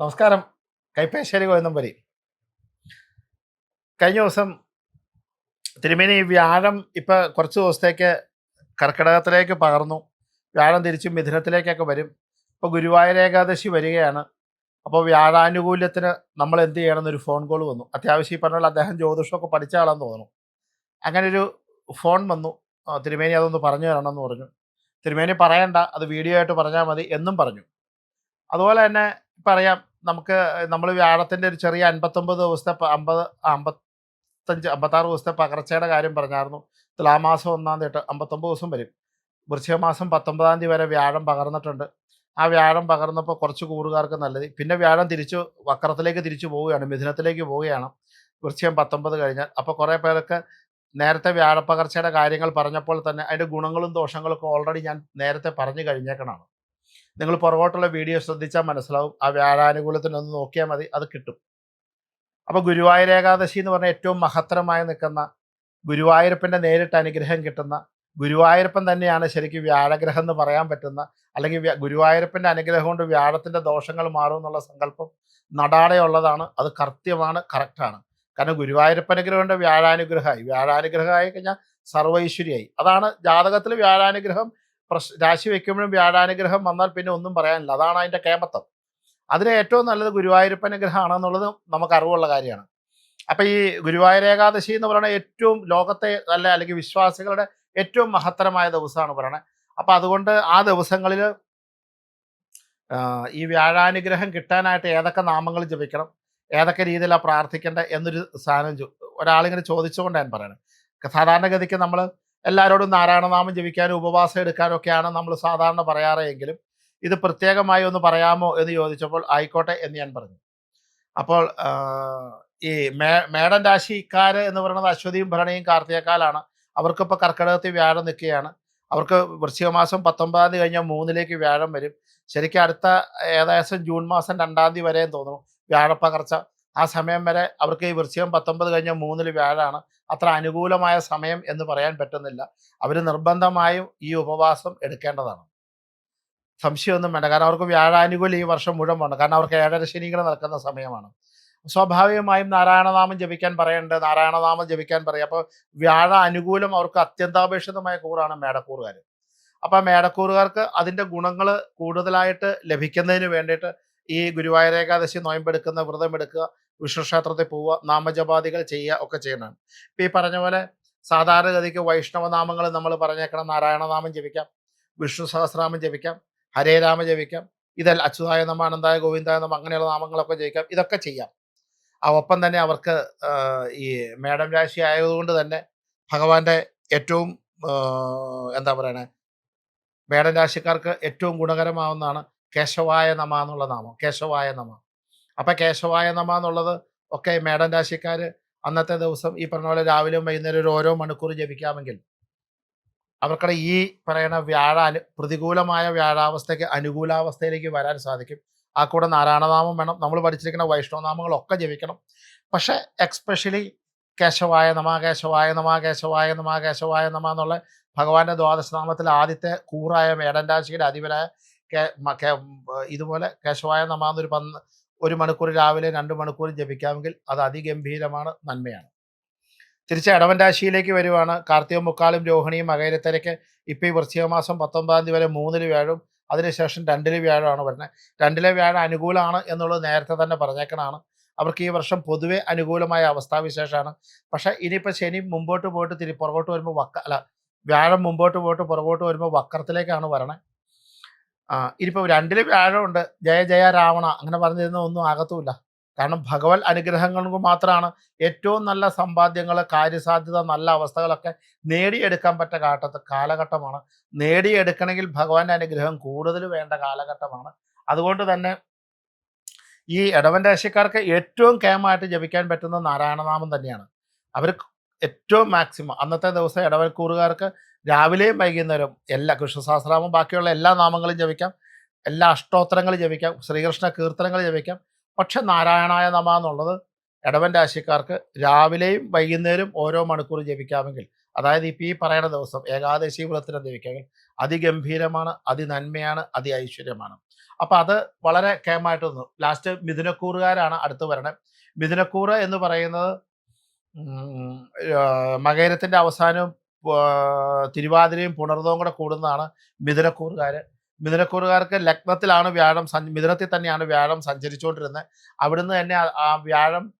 നമസ്കാരം. കൈപ്പേശ്ശേരി കോയന്നമ്പരി കഴിഞ്ഞ ദിവസം തിരുമേനി വ്യാഴം ഇപ്പം കുറച്ച് ദിവസത്തേക്ക് കർക്കിടകത്തിലേക്ക് പകർന്നു. വ്യാഴം തിരിച്ചും മിഥുനത്തിലേക്കൊക്കെ വരും. ഇപ്പോൾ ഗുരുവായൂർ ഏകാദശി വരികയാണ്. അപ്പോൾ വ്യാഴാനുകൂല്യത്തിന് നമ്മൾ എന്ത് ചെയ്യണമെന്നൊരു ഫോൺ കോൾ വന്നു. അത്യാവശ്യം ഈ പറഞ്ഞ പോലെ അദ്ദേഹം ജ്യോതിഷമൊക്കെ പഠിച്ച ആളാന്ന് തോന്നുന്നു. അങ്ങനെ ഒരു ഫോൺ വന്നു. തിരുമേനി അതൊന്ന് പറഞ്ഞു തരണമെന്ന് പറഞ്ഞു. തിരുമേനി പറയണ്ട അത് വീഡിയോ ആയിട്ട് പറഞ്ഞാൽ മതി എന്നും പറഞ്ഞു. അതുപോലെ തന്നെ പറയാം. നമുക്ക് നമ്മൾ വ്യാഴത്തിന്റെ ഒരു ചെറിയ അൻപത്തൊമ്പത് ദിവസത്തെ അമ്പത് അമ്പത്തഞ്ച് അമ്പത്താറ് ദിവസത്തെ പകർച്ചയുടെ കാര്യം പറഞ്ഞായിരുന്നു. തുലാമാസം ഒന്നാം തീയതി അമ്പത്തൊമ്പത് ദിവസം വരും. വൃശ്ചിക മാസം പത്തൊമ്പതാം തീയതി വരെ വ്യാഴം പകർന്നിട്ടുണ്ട്. ആ വ്യാഴം പകർന്നപ്പോൾ കുറച്ച് കൂറുകാർക്ക് നല്ലത്. പിന്നെ വ്യാഴം തിരിച്ചു വക്രത്തിലേക്ക് തിരിച്ചു പോവുകയാണ് മിഥുനത്തിലേക്ക് പോവുകയാണ്. വൃശ്ചികം പത്തൊമ്പത് കഴിഞ്ഞാൽ. അപ്പോൾ കുറേ പേർക്ക് നേരത്തെ വ്യാഴപ്പകർച്ചയുടെ കാര്യങ്ങൾ പറഞ്ഞപ്പോൾ തന്നെ അതിന്റെ ഗുണങ്ങളും ദോഷങ്ങളും ഒക്കെ ഓൾറെഡി ഞാൻ നേരത്തെ പറഞ്ഞു കഴിഞ്ഞേക്കണാണ് നിങ്ങൾ പുറകോട്ടുള്ള വീഡിയോ ശ്രദ്ധിച്ചാൽ മനസ്സിലാവും. ആ വ്യാഴാനുകൂലത്തിനൊന്ന് നോക്കിയാൽ മതി അത് കിട്ടും. അപ്പോൾ ഗുരുവായൂർ ഏകാദശി എന്ന് പറഞ്ഞാൽ ഏറ്റവും മഹത്തരമായി നിൽക്കുന്ന ഗുരുവായൂരപ്പന്റെ നേരിട്ട് അനുഗ്രഹം കിട്ടുന്ന ഗുരുവായൂരപ്പൻ തന്നെയാണ് ശരിക്കും വ്യാഴഗ്രഹം എന്ന് പറയാൻ പറ്റുന്ന അല്ലെങ്കിൽ വ്യ- ഗുരുവായൂരപ്പന്റെ അനുഗ്രഹം കൊണ്ട് വ്യാഴത്തിന്റെ ദോഷങ്ങൾ മാറും എന്നുള്ള സങ്കല്പം നടാടെയുള്ളതാണ്. അത് കൃത്യമാണ് കറക്റ്റാണ്. കാരണം ഗുരുവായൂരപ്പനുഗ്രഹമുണ്ട് വ്യാഴാനുഗ്രഹമായി. വ്യാഴാനുഗ്രഹമായി കഴിഞ്ഞാൽ സർവൈശ്വര്യായി അതാണ് ജാതകത്തിൽ വ്യാഴാനുഗ്രഹം പ്രശ് രാശി വെക്കുമ്പോഴും വ്യാഴാനുഗ്രഹം വന്നാൽ പിന്നെ ഒന്നും പറയാനില്ല. അതാണ് അതിന്റെ കേമത്വം അതിന് ഏറ്റവും നല്ലത് ഗുരുവായൂരപ്പൻ അനുഗ്രഹമാണെന്നുള്ളത് നമുക്ക് അറിവുള്ള കാര്യമാണ്. അപ്പം ഈ ഗുരുവായൂർ ഏകാദശി എന്ന് പറയുന്നത് ഏറ്റവും ലോകത്തെ അല്ല അല്ലെങ്കിൽ വിശ്വാസികളുടെ ഏറ്റവും മഹത്തരമായ ദിവസമാണ് പറയണത് അപ്പം അതുകൊണ്ട് ആ ദിവസങ്ങളിൽ ഈ വ്യാഴാനുഗ്രഹം കിട്ടാനായിട്ട് ഏതൊക്കെ നാമങ്ങൾ ജപിക്കണം ഏതൊക്കെ രീതിയിലാണ് പ്രാർത്ഥിക്കേണ്ടത് എന്നൊരു സാധനം ഒരാളിങ്ങനെ ചോദിച്ചുകൊണ്ട് ഞാൻ സാധാരണഗതിക്ക് നമ്മൾ എല്ലാവരോടും നാരായണനാമം ജപിക്കാനും ഉപവാസം എടുക്കാനും ഒക്കെയാണ് നമ്മൾ സാധാരണ പറയാറ് എങ്കിലും ഇത് പ്രത്യേകമായി ഒന്ന് പറയാമോ എന്ന് ചോദിച്ചപ്പോൾ ആയിക്കോട്ടെ എന്ന് ഞാൻ പറഞ്ഞു. അപ്പോൾ ഈ മേ മേടൻ രാശിക്കാര് എന്ന് പറയുന്നത് അശ്വതിയും ഭരണിയും കാർത്തികക്കാലാണ്. അവർക്കിപ്പോൾ കർക്കിടകത്തിൽ വ്യാഴം നിൽക്കുകയാണ്. അവർക്ക് വൃശ്ചിക മാസം പത്തൊമ്പതാം തീയതി കഴിഞ്ഞാൽ മൂന്നിലേക്ക് വ്യാഴം വരും. ശരിക്കും അടുത്ത ഏകദേശം ജൂൺ മാസം രണ്ടാം തീയതി വരെയും തോന്നുന്നു. വ്യാഴപ്പകർച്ച ആ സമയം വരെ അവർക്ക് ഈ വൃശ്ചികം പത്തൊമ്പത് കഴിഞ്ഞ മൂന്നിൽ വ്യാഴാണ്. അത്ര അനുകൂലമായ സമയം എന്ന് പറയാൻ പറ്റുന്നില്ല. അവർ നിർബന്ധമായും ഈ ഉപവാസം എടുക്കേണ്ടതാണ്. സംശയമൊന്നും വേണ്ട. കാരണം അവർക്ക് വ്യാഴാനുകൂലം ഈ വർഷം മുഴുവൻ വേണം. കാരണം അവർക്ക് ഏഴര ശനികൾ നടക്കുന്ന സമയമാണ്. സ്വാഭാവികമായും നാരായണനാമം ജപിക്കാൻ പറയേണ്ടത് നാരായണനാമം ജപിക്കാൻ പറയും. അപ്പോൾ വ്യാഴ അനുകൂലം അവർക്ക് അത്യന്താപേക്ഷിതമായ കൂറാണ് മേടക്കൂറുകാർ അപ്പോൾ മേടക്കൂറുകാർക്ക് അതിന്റെ ഗുണങ്ങൾ കൂടുതലായിട്ട് ലഭിക്കുന്നതിന് വേണ്ടിയിട്ട് ഈ ഗുരുവായൂർ ഏകാദശി നോയമ്പെടുക്കുന്ന വ്രതം എടുക്കുക വിഷ്ണുക്ഷേത്രത്തിൽ പോവുക നാമജപാദികൾ ചെയ്യുക ഒക്കെ ചെയ്യണം ഇപ്പം ഈ പറഞ്ഞ പോലെ സാധാരണഗതിക്ക് വൈഷ്ണവനാമങ്ങൾ നമ്മൾ പറഞ്ഞേക്കണം നാരായണനാമം ജപിക്കാം വിഷ്ണു സഹസ്രനാമം ജപിക്കാം ഹരേ രാമ ജപിക്കാം ഇതല്ല അച്യുതായ നമ അനന്തായ ഗോവിന്ദായ നമ അങ്ങനെയുള്ള നാമങ്ങളൊക്കെ ജയിക്കാം ഇതൊക്കെ ചെയ്യാം. ഒപ്പം തന്നെ അവർക്ക് ഈ മേഡം രാശി ആയതുകൊണ്ട് തന്നെ ഭഗവാന്റെ ഏറ്റവും എന്താ പറയണേ മേഡം രാശിക്കാർക്ക് ഏറ്റവും ഗുണകരമാവുന്നതാണ് കേശവായ നമ എന്നുള്ള നാമം കേശവായ നമ. അപ്പൊ കേശവായ നമ എന്നുള്ളത് ഒക്കെ മേടൻ രാശിക്കാര് അന്നത്തെ ദിവസം ഈ പറഞ്ഞ പോലെ രാവിലെയും വൈകുന്നേരം ഒരു ഓരോ മണിക്കൂർ ജപിക്കാമെങ്കിൽ അവർക്കടെ ഈ പറയുന്ന വ്യാഴ പ്രതികൂലമായ വ്യാഴാവസ്ഥയ്ക്ക് അനുകൂലാവസ്ഥയിലേക്ക് വരാൻ സാധിക്കും. ആ കൂടെ നാരായണനാമം വേണം. നമ്മൾ പഠിച്ചിരിക്കുന്ന വൈഷ്ണവനാമങ്ങളൊക്കെ ജപിക്കണം. പക്ഷെ എക്സ്പെഷ്യലി കേശവായ നമാ കേശവായ നമാ കേശവായ നമ കേശവായ നമ എന്നുള്ള ഭഗവാന്റെ ദ്വാദശനാമത്തിൽ ആദ്യത്തെ കൂറായ മേടൻ രാശിയുടെ അധിപനായ ഇതുപോലെ കേശവായ നമ എന്നൊരു പന്ന് ഒരു മണിക്കൂർ രാവിലെ രണ്ട് മണിക്കൂർ ജപിക്കാമെങ്കിൽ അത് അതിഗംഭീരമാണ് നന്മയാണ്. തിരിച്ച് ഇടവൻ രാശിയിലേക്ക് വരുവാണ്. കാർത്തിക മുക്കാലും രോഹിണിയും മകരത്തിരക്ക് ഇപ്പം ഈ വൃശ്ചിക മാസം പത്തൊമ്പതാം തീയതി വരെ മൂന്നിൽ വ്യാഴും അതിനുശേഷം രണ്ടിൽ വ്യാഴമാണ് വരുന്നത്. രണ്ടിലെ വ്യാഴം അനുകൂലമാണ് എന്നുള്ളത് നേരത്തെ തന്നെ പറഞ്ഞേക്കണാണ് അവർക്ക് ഈ വർഷം പൊതുവെ അനുകൂലമായ അവസ്ഥാവിശേഷമാണ്. പക്ഷേ ഇനിയിപ്പോൾ ശനി മുമ്പോട്ട് പോയിട്ട് തിരി പുറകോട്ട് വരുമ്പോൾ വക്ക അല്ല വ്യാഴം മുമ്പോട്ട് പോയിട്ട് പുറകോട്ട് വരുമ്പോൾ വക്രത്തിലേക്കാണ് വരണേ. ആ ഇനിയിപ്പോൾ രണ്ടിൽ വ്യാഴമുണ്ട്. ജയ ജയ രാവണ. അങ്ങനെ പറഞ്ഞിരുന്ന ഒന്നും ആകത്തുമില്ല കാരണം ഭഗവത് അനുഗ്രഹങ്ങൾ മാത്രമാണ് ഏറ്റവും നല്ല സമ്പാദ്യങ്ങൾ കാര്യസാധ്യത നല്ല അവസ്ഥകളൊക്കെ നേടിയെടുക്കാൻ പറ്റ കാട്ടത്ത് കാലഘട്ടമാണ്. നേടിയെടുക്കണമെങ്കിൽ ഭഗവാന്റെ അനുഗ്രഹം കൂടുതൽ വേണ്ട കാലഘട്ടമാണ്. അതുകൊണ്ട് തന്നെ ഈ ഇടവൻ രാശിക്കാർക്ക് ഏറ്റവും കേമായിട്ട് ജപിക്കാൻ പറ്റുന്ന നാരായണനാമം തന്നെയാണ്. അവർ ഏറ്റവും മാക്സിമം. അന്നത്തെ ദിവസം ഇടവൽക്കൂറുകാർക്ക് രാവിലെയും വൈകുന്നേരം എല്ലാ കൃഷ്ണസഹസ്രാമം ബാക്കിയുള്ള എല്ലാ നാമങ്ങളും ജപിക്കാം. എല്ലാ അഷ്ടോത്തരങ്ങളും ജപിക്കാം. ശ്രീകൃഷ്ണ കീർത്തനങ്ങൾ ജപിക്കാം. പക്ഷെ നാരായണായ നമ എന്നുള്ളത് ഇടവൻ രാശിക്കാർക്ക് രാവിലെയും വൈകുന്നേരം ഓരോ മണിക്കൂർ ജപിക്കാമെങ്കിൽ അതായത് ഇപ്പം ഈ പറയുന്ന ദിവസം ഏകാദശി വ്രതത്തിന് ജപിക്കാമെങ്കിൽ അതിഗംഭീരമാണ് അതിനന്മയാണ് അതി ഐശ്വര്യമാണ് അപ്പം അത് വളരെ കേമായിട്ട് ലാസ്റ്റ് മിഥുനക്കൂറുകാരാണ് അടുത്ത് വരണേ. മിഥുനക്കൂറ് എന്ന് പറയുന്നത് മകേരത്തിന്റെ അവസാനം തിരുവാതിരയും പുണർതവും കൂടെ കൂടുന്നതാണ് മിഥുനക്കൂറുകാർ മിഥുനക്കൂറുകാർക്ക് ലഗ്നത്തിലാണ് വ്യാഴം മിഥുനത്തിൽ തന്നെയാണ് വ്യാഴം സഞ്ചരിച്ചുകൊണ്ടിരുന്നത്. അവിടുന്ന് തന്നെ ആ- വ്യാഴം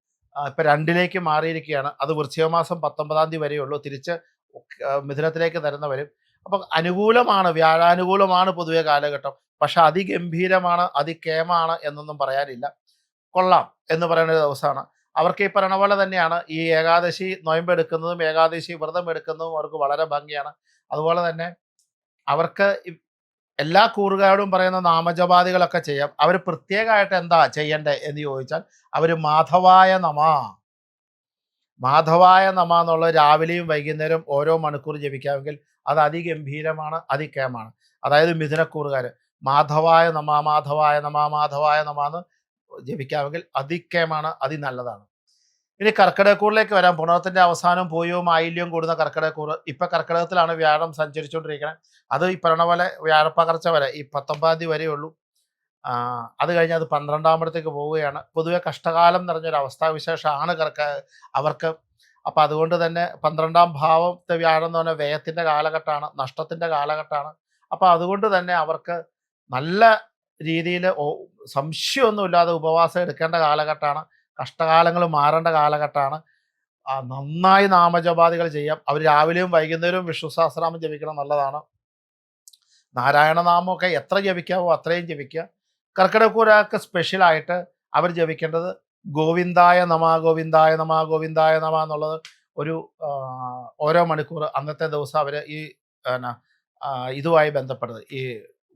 ഇപ്പം രണ്ടിലേക്ക് മാറിയിരിക്കുകയാണ്. അത് വൃശ്ചികമാസം പത്തൊമ്പതാം തീയതി വരെയുള്ളൂ. തിരിച്ച് മിഥുനത്തിലേക്ക് തരുന്ന വരും. അപ്പം അനുകൂലമാണ് വ്യാഴാനുകൂലമാണ് പൊതുവെ കാലഘട്ടം. പക്ഷെ അതിഗംഭീരമാണ് അതിക്കേമാണ് എന്നൊന്നും പറയാനില്ല. കൊള്ളാം എന്ന് പറയുന്ന ഒരു ദിവസമാണ്. അവർക്ക് ഈ പറയണ പോലെ തന്നെയാണ്. ഈ ഏകാദശി നോയമ്പ് എടുക്കുന്നതും ഏകാദശി വ്രതം എടുക്കുന്നതും അവർക്ക് വളരെ ഭംഗിയാണ്. അതുപോലെ തന്നെ അവർക്ക് എല്ലാ കൂറുകാരോടും പറയുന്ന നാമജപാദികളൊക്കെ ചെയ്യാം. അവർ പ്രത്യേകമായിട്ട് എന്താ ചെയ്യണ്ടേ എന്ന് ചോദിച്ചാൽ അവർ മാധവായ നമ. മാധവായ നമ എന്നുള്ള രാവിലെയും വൈകുന്നേരം ഓരോ മണിക്കൂർ ജപിക്കാമെങ്കിൽ അത് അതിഗംഭീരമാണ് അതിക്കേമാണ് അതായത് മിഥുനക്കൂറുകാർ മാധവായ നമ മാധവായ നമ മാധവായ നമ എന്ന് ജപിക്കാമെങ്കിൽ അതിക്കേമാണ് അതി നല്ലതാണ് ഇനി കർക്കിടകക്കൂറിലേക്ക് വരാം. പുണർത്തിന്റെ അവസാനം പോയവും ആയില്യവും കൂടുന്ന കർക്കിടകക്കൂറ്. ഇപ്പൊ കർക്കിടകത്തിലാണ് വ്യാഴം സഞ്ചരിച്ചുകൊണ്ടിരിക്കുന്നത് അത് ഈ പറഞ്ഞ പോലെ വ്യാഴപ്പകർച്ച വരെ ഈ പത്തൊമ്പതാം തീയതി ആ, അത് കഴിഞ്ഞ് അത് പന്ത്രണ്ടാമത്തേക്ക് പോവുകയാണ്. പൊതുവെ കഷ്ടകാലം നിറഞ്ഞൊരു അവസ്ഥാവിശേഷമാണ് കർക്ക അവർക്ക്. അപ്പം അതുകൊണ്ട് തന്നെ പന്ത്രണ്ടാം ഭാവത്തെ വ്യാഴം എന്ന് പറഞ്ഞാൽ വ്യയത്തിന്റെ കാലഘട്ടമാണ് നഷ്ടത്തിന്റെ കാലഘട്ടമാണ്. അപ്പം അതുകൊണ്ട് തന്നെ അവർക്ക് നല്ല രീതിയിൽ സംശയമൊന്നുമില്ലാതെ ഉപവാസം എടുക്കേണ്ട കാലഘട്ടമാണ്. കഷ്ടകാലങ്ങൾ മാറേണ്ട കാലഘട്ടമാണ്. നന്നായി നാമജപാദികൾ ചെയ്യാം. അവർ രാവിലെയും വൈകുന്നേരവും വിഷ്ണു സഹസ്രനാമം ജപിക്കണം നല്ലതാണ്. നാരായണനാമമൊക്കെ എത്ര ജപിക്കാവോ അത്രയും ജപിക്കുക. കർക്കിടക്കൂരാക്ക് സ്പെഷ്യലായിട്ട് അവർ ജപിക്കേണ്ടത് ഗോവിന്ദായ നമ ഗോവിന്ദായ നമ ഗോവിന്ദായ നമ എന്നുള്ളത് ഒരു ഓരോ മണിക്കൂർ അന്നത്തെ ദിവസം അവർ ഈ ഇതുമായി ബന്ധപ്പെട്ടത് ഈ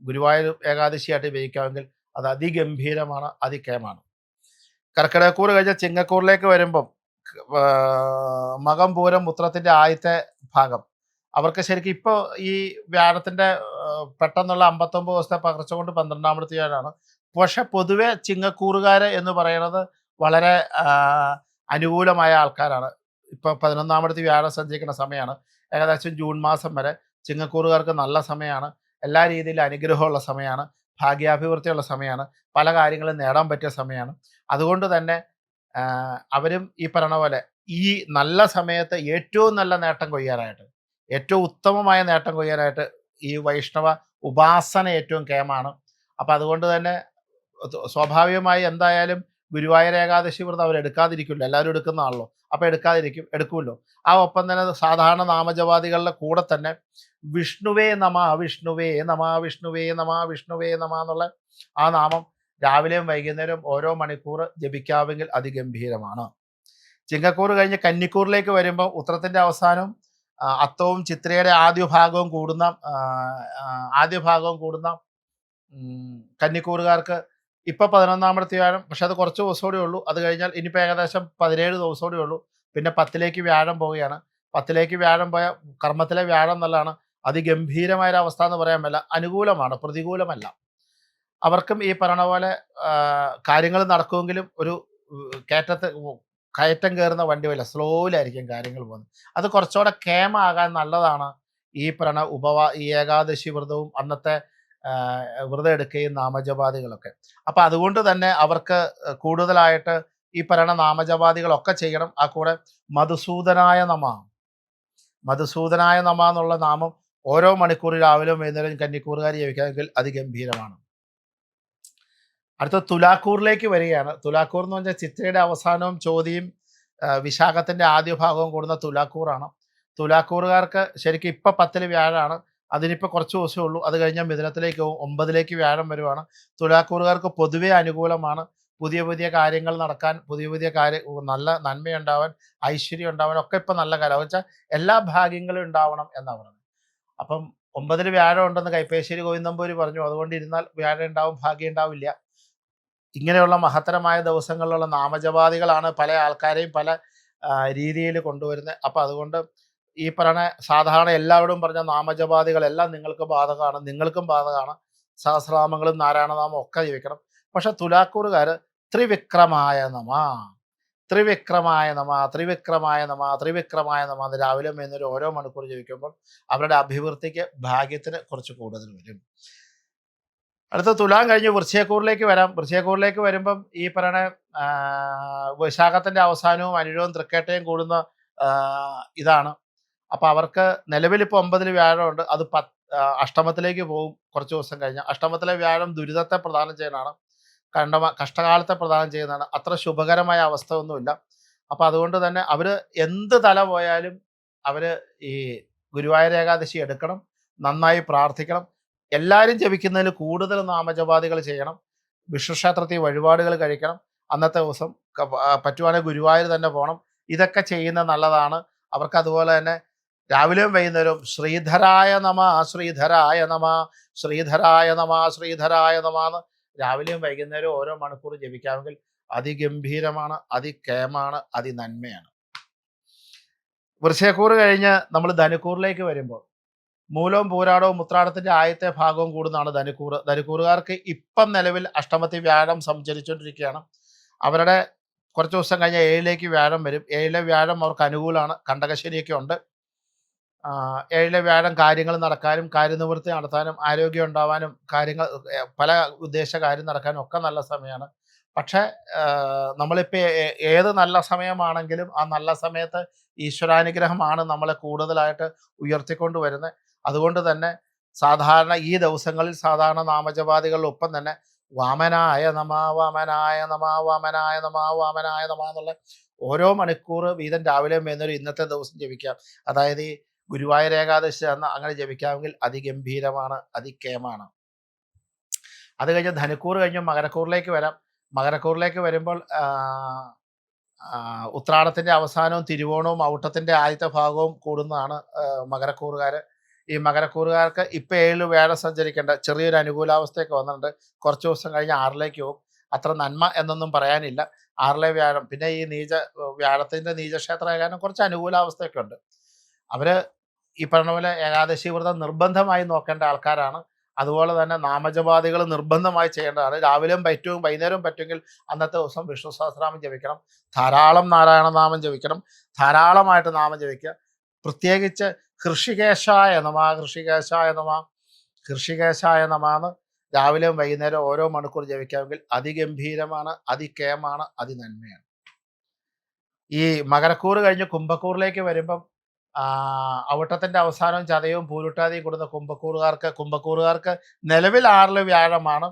ഗുരുവായൂർ ഏകാദശിയായിട്ട് ഉപയോഗിക്കാമെങ്കിൽ അത് അതിഗംഭീരമാണ് അതികേമാണ് കർക്കിടകക്കൂർ കഴിഞ്ഞ ചിങ്ങക്കൂറിലേക്ക് വരുമ്പം മകം പൂരം മുത്രത്തിന്റെ ആദ്യത്തെ ഭാഗം. അവർക്ക് ശരിക്കും ഇപ്പോൾ ഈ വ്യാഴത്തിന്റെ പെട്ടെന്നുള്ള അമ്പത്തൊമ്പത് ദിവസത്തെ പകർച്ച കൊണ്ട് പന്ത്രണ്ടാമത്തെ വ്യാഴാണ്. പക്ഷെ പൊതുവെ ചിങ്ങക്കൂറുകാർ എന്ന് പറയുന്നത് വളരെ അനുകൂലമായ ആൾക്കാരാണ്. ഇപ്പോൾ പതിനൊന്നാമത്തെ വ്യാഴം സഞ്ചരിക്കുന്ന സമയമാണ്. ഏകദേശം ജൂൺ മാസം വരെ ചിങ്ങക്കൂറുകാർക്ക് നല്ല സമയമാണ്. എല്ലാ രീതിയിലും അനുഗ്രഹമുള്ള സമയമാണ് ഭാഗ്യാഭിവൃദ്ധിയുള്ള സമയമാണ് പല കാര്യങ്ങളും നേടാൻ പറ്റിയ സമയമാണ്. അതുകൊണ്ട് തന്നെ അവരും ഈ പറഞ്ഞ പോലെ ഈ നല്ല സമയത്ത് ഏറ്റവും നല്ല നേട്ടം കൊയ്യാനായിട്ട് ഏറ്റവും ഉത്തമമായ നേട്ടം കൊയ്യാനായിട്ട് ഈ വൈഷ്ണവ ഉപാസന ഏറ്റവും കേമാണ്. അപ്പം അതുകൊണ്ട് തന്നെ സ്വാഭാവികമായി എന്തായാലും ഗുരുവായൂർ ഏകാദശി വ്രതം അവർ എടുക്കാതിരിക്കില്ല. എല്ലാവരും എടുക്കുന്നതാണല്ലോ. അപ്പം എടുക്കാതിരിക്കും എടുക്കുമല്ലോ ആ ഒപ്പം തന്നെ സാധാരണ നാമജവാദികളുടെ കൂടെ തന്നെ വിഷ്ണുവേ നമ വിഷ്ണുവേ നമ വിഷ്ണുവേ നമ വിഷ്ണുവേ നമ എന്നുള്ള ആ നാമം രാവിലെയും വൈകുന്നേരവും ഓരോ മണിക്കൂർ ജപിക്കാമെങ്കിൽ അതിഗംഭീരമാണ്. ചിങ്ങക്കൂർ കഴിഞ്ഞ് കന്നിക്കൂറിലേക്ക് വരുമ്പോൾ ഉത്രത്തിന്റെ അവസാനം അത്തവും ചിത്രയുടെ ആദ്യ ഭാഗവും കൂടുന്ന ആദ്യ ഭാഗവും കൂടുന്ന കന്നിക്കൂറുകാർക്ക് ഇപ്പൊ പതിനൊന്നാമത്തെ വ്യാഴം പക്ഷെ അത് കുറച്ച് ദിവസമോടെ ഉള്ളൂ. അത് കഴിഞ്ഞാൽ ഇനിയിപ്പോൾ ഏകദേശം പതിനേഴ് ദിവസമോടെ ഉള്ളൂ. പിന്നെ പത്തിലേക്ക് വ്യാഴം പോവുകയാണ്. പത്തിലേക്ക് വ്യാഴം പോയ കർമ്മത്തിലെ വ്യാഴം എന്നുള്ളതാണ് അതിഗംഭീരമായ ഒരു അവസ്ഥ എന്ന് പറയാൻ പറ്റില്ല അനുകൂലമാണ് പ്രതികൂലമല്ല. അവർക്കും ഈ പറയണ പോലെ കാര്യങ്ങൾ നടക്കുമെങ്കിലും ഒരു കയറ്റത്ത് കയറ്റം കയറുന്ന വണ്ടി പോലെ സ്ലോയിലായിരിക്കും കാര്യങ്ങൾ പോകുന്നത്. അത് കുറച്ചുകൂടെ കേമാകാൻ നല്ലതാണ് ഈ പറയണ ഉപവാ ഈ ഏകാദശി വ്രതവും അന്നത്തെ വ്രതം എടുക്കുകയും നാമജപാദികളൊക്കെ. അപ്പൊ അതുകൊണ്ട് തന്നെ അവർക്ക് കൂടുതലായിട്ട് ഈ പറയുന്ന നാമജപാദികളൊക്കെ ചെയ്യണം. ആ കൂടെ മധുസൂദനായ നമ. മധുസൂദനായ നമ എന്നുള്ള നാമം ഓരോ മണിക്കൂർ രാവിലെ വൈകുന്നേരം കന്നിക്കൂറുകാർ ജപിക്കാമെങ്കിൽ അതിഗംഭീരമാണ്. അടുത്ത തുലാക്കൂറിലേക്ക് വരികയാണ്. തുലാക്കൂർ എന്ന് പറഞ്ഞാൽ ചിത്രയുടെ അവസാനവും ചോദ്യം വിശാഖത്തിന്റെ ആദ്യ ഭാഗവും കൂടുന്ന തുലാക്കൂറാണ്. തുലാക്കൂറുകാർക്ക് ശരിക്കും ഇപ്പൊ പത്തിൽ വ്യാഴാണ്. അതിനിപ്പോ കുറച്ച് ദിവസമേ ഉള്ളൂ. അത് കഴിഞ്ഞാൽ മിഥുനത്തിലേക്ക് പോകും. ഒമ്പതിലേക്ക് വ്യാഴം വരുവാണ്. തുലാക്കൂറുകാർക്ക് പൊതുവേ അനുകൂലമാണ്. പുതിയ പുതിയ കാര്യങ്ങൾ നടക്കാൻ പുതിയ പുതിയ കാര്യ നല്ല നന്മയുണ്ടാവാൻ ഐശ്വര്യം ഉണ്ടാവാൻ ഒക്കെ ഇപ്പം നല്ല കാലം. വെച്ചാൽ എല്ലാ ഭാഗ്യങ്ങളും ഉണ്ടാവണം എന്നാണ് പറയുന്നത്. അപ്പം ഒമ്പതിൽ വ്യാഴം ഉണ്ടെന്ന് കൈപ്പേശ്ശേരി ഗോവിന്ദമ്പൂരി പറഞ്ഞു. അതുകൊണ്ട് ഇരുന്നാൽ വ്യാഴം ഉണ്ടാവും ഭാഗ്യം ഉണ്ടാവില്ല. ഇങ്ങനെയുള്ള മഹത്തരമായ ദിവസങ്ങളിലുള്ള നാമജപാദികളാണ് പല ആൾക്കാരെയും പല രീതിയിൽ കൊണ്ടുവരുന്നത്. അപ്പം അതുകൊണ്ട് ഈ പറയണ സാധാരണ എല്ലാവരും പറഞ്ഞ നാമജപാദികളെല്ലാം നിങ്ങൾക്ക് ബാധകമാണ് നിങ്ങൾക്കും ബാധകമാണ്. സഹസ്രനാമങ്ങളും നാരായണനാമം ഒക്കെ ജീവിക്കണം. പക്ഷെ തുലാക്കൂറുകാർ ത്രിവിക്രമായ നമ ത്രിവിക്രമായ നമ ത്രിവിക്രമായ നമ ത്രിവിക്രമായ നമ എന്ന് രാവിലെ എന്നൊരു ഓരോ മണിക്കൂർ ജീവിക്കുമ്പോൾ അവരുടെ അഭിവൃദ്ധിക്ക് ഭാഗ്യത്തിന് കുറച്ച് കൂടുതൽ വരും. അടുത്ത തുലാം കഴിഞ്ഞ് വൃശ്ചയക്കൂറിലേക്ക് വരാം. വൃശ്ചയക്കൂറിലേക്ക് വരുമ്പം ഈ പറയണ വിശാഖത്തിന്റെ അവസാനവും അനുരവും തൃക്കേട്ടയും കൂടുന്ന ഇതാണ്. അപ്പൊ അവർക്ക് നിലവിൽ ഇപ്പോൾ ഒമ്പതിൽ വ്യാഴമുണ്ട്. അത് പത്ത് അഷ്ടമത്തിലേക്ക് പോകും കുറച്ച് ദിവസം കഴിഞ്ഞാൽ അഷ്ടമത്തിലെ വ്യാഴം ദുരിതത്തെ പ്രദാനം ചെയ്യുന്നതാണ്. കണ്ടമ കഷ്ടകാലത്തെ പ്രദാനം ചെയ്യുന്നതാണ്. അത്ര ശുഭകരമായ അവസ്ഥ ഒന്നുമില്ല. അപ്പൊ അതുകൊണ്ട് തന്നെ അവർ എന്ത് തല പോയാലും അവർ ഈ ഗുരുവായൂർ ഏകാദശി എടുക്കണം. നന്നായി പ്രാർത്ഥിക്കണം. എല്ലാവരും ജപിക്കുന്നതിൽ കൂടുതൽ നാമജപാദികൾ ചെയ്യണം. വിഷ്ണുക്ഷേത്രത്തിൽ വഴിപാടുകൾ കഴിക്കണം. അന്നത്തെ ദിവസം പറ്റുവാനെ ഗുരുവായൂർ തന്നെ പോകണം ഇതൊക്കെ ചെയ്യുന്നത് നല്ലതാണ്. അവർക്ക് അതുപോലെ തന്നെ രാവിലെയും വൈകുന്നേരവും ശ്രീധരായ നമ ശ്രീധരായ നമ ശ്രീധരായ നമ ശ്രീധരായ നമ എന്ന് രാവിലെയും വൈകുന്നേരവും ഓരോ മണിക്കൂർ ജപിക്കാമെങ്കിൽ അതിഗംഭീരമാണ് അതികേമാണ് അതിനന്മയാണ്. വൃശ്ചയക്കൂറ് കഴിഞ്ഞ് നമ്മൾ ധനുക്കൂറിലേക്ക് വരുമ്പോൾ മൂലവും പൂരാടവും മുത്രാടത്തിന്റെ ആദ്യത്തെ ഭാഗവും കൂടുന്നതാണ് ധനുക്കൂർ ധനുക്കൂറുകാർക്ക് ഇപ്പം നിലവിൽ അഷ്ടമത്തി വ്യാഴം സഞ്ചരിച്ചുകൊണ്ടിരിക്കുകയാണ് അവരുടെ കുറച്ച് ദിവസം കഴിഞ്ഞ് ഏഴിലേക്ക് വ്യാഴം വരും. ഏഴിലെ വ്യാഴം അവർക്ക് അനുകൂലമാണ്. കണ്ടകശ്ശേരിയൊക്കെ ഉണ്ട്. ഏഴിലെ വ്യാഴം കാര്യങ്ങൾ നടക്കാനും കാര്യനിവൃത്തി നടത്താനും ആരോഗ്യം ഉണ്ടാവാനും കാര്യങ്ങൾ പല ഉദ്ദേശ കാര്യം നടക്കാനും ഒക്കെ നല്ല സമയമാണ്. പക്ഷേ നമ്മളിപ്പോൾ ഏത് നല്ല സമയമാണെങ്കിലും ആ നല്ല സമയത്ത് ഈശ്വരാനുഗ്രഹമാണ് നമ്മളെ കൂടുതലായിട്ട് ഉയർത്തിക്കൊണ്ട് വരുന്നത്. അതുകൊണ്ട് തന്നെ സാധാരണ ഈ ദിവസങ്ങളിൽ സാധാരണ നാമജപാദികളിലൊപ്പം തന്നെ വാമനായ നമ വാമനായ നമ വാമനായ നമ വാമനായ നമ എന്നുള്ള ഓരോ മണിക്കൂർ വീതം രാവിലെയും വൈകുന്നേരം ഇന്നത്തെ ദിവസം ജപിക്കാം. അതായത് ഈ ഗുരുവായൂർ ഏകാദശി അന്ന് അങ്ങനെ ജപിക്കാമെങ്കിൽ അതിഗംഭീരമാണ് അതിക്കേമാണ്. അത് കഴിഞ്ഞ് ധനുക്കൂർ കഴിഞ്ഞ് മകരക്കൂറിലേക്ക് വരാം. മകരക്കൂറിലേക്ക് വരുമ്പോൾ ഉത്രാടത്തിന്റെ അവസാനവും തിരുവോണവും ഔട്ടത്തിന്റെ ആദ്യത്തെ ഭാഗവും കൂടുന്നതാണ് മകരക്കൂറുകാർ ഈ മകരക്കൂറുകാർക്ക് ഇപ്പോൾ ഏഴ് വേള സഞ്ചരിക്കേണ്ട ചെറിയൊരു അനുകൂലാവസ്ഥയൊക്കെ വന്നിട്ടുണ്ട്. കുറച്ച് ദിവസം കഴിഞ്ഞ് ആറിലേക്ക് പോകും. അത്ര നന്മ എന്നൊന്നും പറയാനില്ല. ആറിലെ വ്യാഴം പിന്നെ ഈ നീച വ്യാഴത്തിന്റെ നീചക്ഷേത്ര കാരണം കുറച്ച് അനുകൂലാവസ്ഥയൊക്കെ ഉണ്ട്. അവർ ഈ പറഞ്ഞ പോലെ ഏകാദശി വ്രതം നിർബന്ധമായി നോക്കേണ്ട ആൾക്കാരാണ്. അതുപോലെ തന്നെ നാമജപാദികൾ നിർബന്ധമായി ചെയ്യേണ്ടതാണ്. രാവിലെയും പറ്റും വൈകുന്നേരവും പറ്റുമെങ്കിൽ അന്നത്തെ ദിവസം വിഷ്ണു സഹസ്രനാമം ജപിക്കണം. ധാരാളം നാരായണ നാമം ജപിക്കണം. ധാരാളമായിട്ട് നാമം ജപിക്കുക. പ്രത്യേകിച്ച് ഹൃഷികേശായ നമ ഹൃഷികേശായ നമ ഹൃഷികേശായ നമാന്ന് രാവിലെയും വൈകുന്നേരം ഓരോ മണിക്കൂർ ജപിക്കാമെങ്കിൽ അതിഗംഭീരമാണ് അതികേമാണ് അതിനന്മയാണ്. ഈ മകരക്കൂർ കഴിഞ്ഞ് കുംഭക്കൂറിലേക്ക് വരുമ്പം ആ, അവിട്ടത്തിന്റെ അവസാനവും ചതയവും പൂരുട്ടാതി കൊടുത്ത കുംഭക്കൂറുകാർക്ക് കുംഭക്കൂറുകാർക്ക് നിലവിൽ ആറിൽ വ്യാഴമാണ്.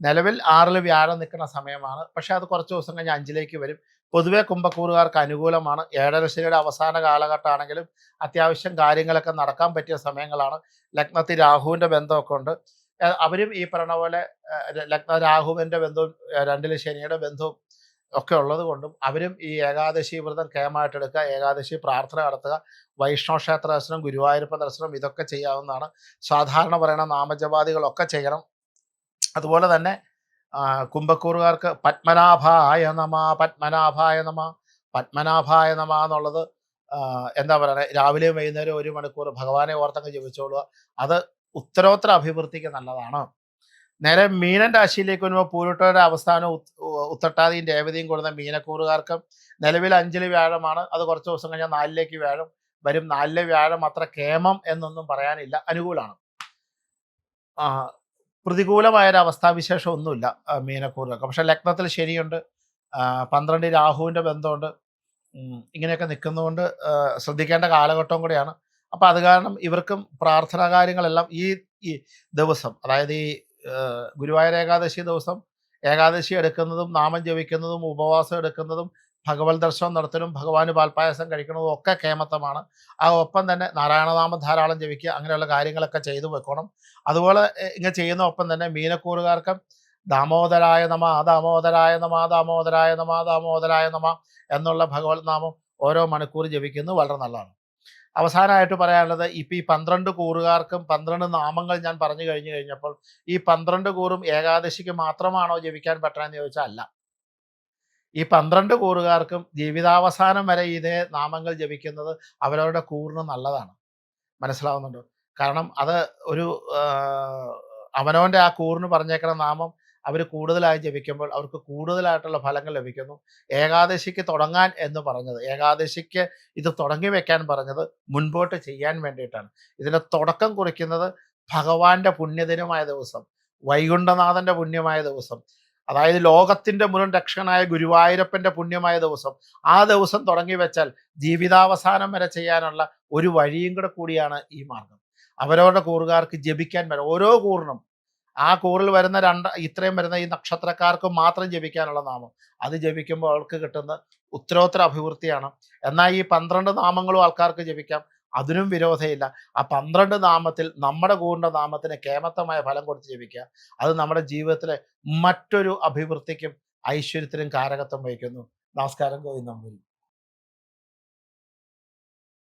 നിലവിൽ ആറിൽ വ്യാഴം നിൽക്കുന്ന സമയമാണ്. പക്ഷെ അത് കുറച്ച് ദിവസം കഴിഞ്ഞ് അഞ്ചിലേക്ക് വരും. പൊതുവെ കുംഭക്കൂറുകാർക്ക് അനുകൂലമാണ്. ഏഴരശ്ശിയുടെ അവസാന കാലഘട്ടമാണെങ്കിലും അത്യാവശ്യം കാര്യങ്ങളൊക്കെ നടക്കാൻ പറ്റിയ സമയങ്ങളാണ്. ലഗ്നത്തിൽ രാഹുവിന്റെ ബന്ധമൊക്കെ ഉണ്ട്. അവരും ഈ പറഞ്ഞ പോലെ ലഗ്ന രാഹുവിന്റെ ബന്ധവും രണ്ടിലെ ശനിയുടെ ബന്ധവും ഒക്കെ ഉള്ളത് കൊണ്ടും അവരും ഈ ഏകാദശി വ്രതം കേമായിട്ട് എടുക്കുക ഏകാദശി പ്രാർത്ഥന നടത്തുക വൈഷ്ണവ ക്ഷേത്ര ദർശനം ഗുരുവായൂരപ്പ ദർശനം ഇതൊക്കെ ചെയ്യാവുന്നതാണ്. സാധാരണ പറയണ നാമജപാദികളൊക്കെ ചെയ്യണം. അതുപോലെ തന്നെ കുംഭക്കൂറുകാർക്ക് പത്മനാഭായ നമ പത്മനാഭായ നമ പത്മനാഭായ നമ എന്നുള്ളത് എന്താ പറയുക രാവിലെയും വൈകുന്നേരം ഒരു മണിക്കൂർ ഭഗവാനെ ഓർത്തങ്ങ് ജപിച്ചോളുക. അത് ഉത്തരോത്തര അഭിവൃദ്ധിക്ക് നല്ലതാണ്. നേരെ മീനൻ രാശിയിലേക്ക് വരുമ്പോൾ പൂരുട്ടയുടെ അവസ്ഥാനം ഉത്തട്ടാതിയും രേവതിയും കൊടുത്ത മീനക്കൂറുകാർക്ക് നിലവിൽ അഞ്ചിൽ വ്യാഴമാണ്. അത് കുറച്ച് ദിവസം കഴിഞ്ഞാൽ നാലിലേക്ക് വ്യാഴം. വരും നാലിലെ വ്യാഴം അത്ര കേമം എന്നൊന്നും പറയാനില്ല. അനുകൂലമാണ് പ്രതികൂലമായ ഒരു അവസ്ഥാവിശേഷം ഒന്നുമില്ല മീനക്കൂറുകൾക്ക്. പക്ഷെ ലഗ്നത്തിൽ ശനിയുണ്ട് പന്ത്രണ്ട് രാഹുവിന്റെ ബന്ധമുണ്ട്. ഇങ്ങനെയൊക്കെ നിൽക്കുന്നതുകൊണ്ട് ശ്രദ്ധിക്കേണ്ട കാലഘട്ടവും കൂടിയാണ്. അപ്പം അത് കാരണം ഇവർക്കും പ്രാർത്ഥനാ കാര്യങ്ങളെല്ലാം ഈ ഈ ദിവസം അതായത് ഈ ഗുരുവായൂർ ഏകാദശി ദിവസം ഏകാദശി എടുക്കുന്നതും നാമം ജപിക്കുന്നതും ഉപവാസം എടുക്കുന്നതും ഭഗവത് ദർശനം നടത്തലും ഭഗവാന് പാൽപ്പായസം കഴിക്കുന്നതും ഒക്കെ കേമത്തമാണ്. ആ ഒപ്പം തന്നെ നാരായണനാമം ധാരാളം ജപിക്കുക അങ്ങനെയുള്ള കാര്യങ്ങളൊക്കെ ചെയ്തു വെക്കണം. അതുപോലെ ഇങ്ങനെ ചെയ്യുന്ന ഒപ്പം തന്നെ മീനക്കൂറുകാർക്ക് ദാമോദരായ നമ ദാമോദരായ നമ ദാമോദരായ നമ ദാമോദരായ നമ എന്നുള്ള ഭഗവത് നാമം ഓരോ മണിക്കൂർ ജപിക്കുന്നത് വളരെ നല്ലതാണ്. അവസാനമായിട്ട് പറയാനുള്ളത് ഇപ്പം ഈ പന്ത്രണ്ട് കൂറുകാർക്കും പന്ത്രണ്ട് നാമങ്ങൾ ഞാൻ പറഞ്ഞു കഴിഞ്ഞു കഴിഞ്ഞപ്പോൾ ഈ പന്ത്രണ്ട് കൂറും ഏകാദശിക്ക് മാത്രമാണോ ജപിക്കാൻ പറ്റണമെന്ന് ചോദിച്ചാൽ അല്ല. ഈ പന്ത്രണ്ട് കൂറുകാർക്കും ജീവിതാവസാനം വരെ ഇതേ നാമങ്ങൾ ജപിക്കുന്നത് അവരവരുടെ കൂറിന് നല്ലതാണ്. മനസ്സിലാവുന്നുണ്ടോ? കാരണം അത് ഒരു അവനവന്റെ ആ കൂറിന് പറഞ്ഞേക്കുന്ന നാമം അവർ കൂടുതലായി ജപിക്കുമ്പോൾ അവർക്ക് കൂടുതലായിട്ടുള്ള ഫലങ്ങൾ ലഭിക്കുന്നു. ഏകാദശിക്ക് തുടങ്ങാൻ എന്ന് പറഞ്ഞത്. ഏകാദശിക്ക് ഇത് തുടങ്ങി വെക്കാൻ പറഞ്ഞത് മുൻപോട്ട് ചെയ്യാൻ വേണ്ടിയിട്ടാണ്. ഇതിന്റെ തുടക്കം കുറിക്കുന്നത് ഭഗവാന്റെ പുണ്യദിനമായ ദിവസം വൈകുണ്ഠനാഥന്റെ പുണ്യമായ ദിവസം അതായത് ലോകത്തിന്റെ മുഴുവൻ രക്ഷകനായ ഗുരുവായൂരപ്പന്റെ പുണ്യമായ ദിവസം. ആ ദിവസം തുടങ്ങി വെച്ചാൽ ജീവിതാവസാനം വരെ ചെയ്യാനുള്ള ഒരു വഴിയും കൂടെ കൂടിയാണ് ഈ മാർഗം. അവരവരുടെ കൂറുകാർക്ക് ജപിക്കാൻ വരെ ഓരോ കൂറിനും ആ കൂറിൽ വരുന്ന രണ്ട് ഇത്രയും വരുന്ന ഈ നക്ഷത്രക്കാർക്ക് മാത്രം ജപിക്കാനുള്ള നാമം. അത് ജപിക്കുമ്പോൾ അവൾക്ക് കിട്ടുന്ന ഉത്തരോത്തര അഭിവൃദ്ധിയാണ്. എന്നാൽ ഈ പന്ത്രണ്ട് നാമങ്ങളും ആൾക്കാർക്ക് ജപിക്കാം. അതിനും വിരോധമില്ല ആ പന്ത്രണ്ട് നാമത്തിൽ നമ്മുടെ കൂറിന്റെ നാമത്തിന് കേമത്തമായ ഫലം കൊടുത്ത് ജപിക്കുക. അത് നമ്മുടെ ജീവിതത്തിലെ മറ്റൊരു അഭിവൃദ്ധിക്കും ഐശ്വര്യത്തിനും കാരകത്വം വഹിക്കുന്നു. നമസ്കാരം. ഗോവിന്ദമ്പുരി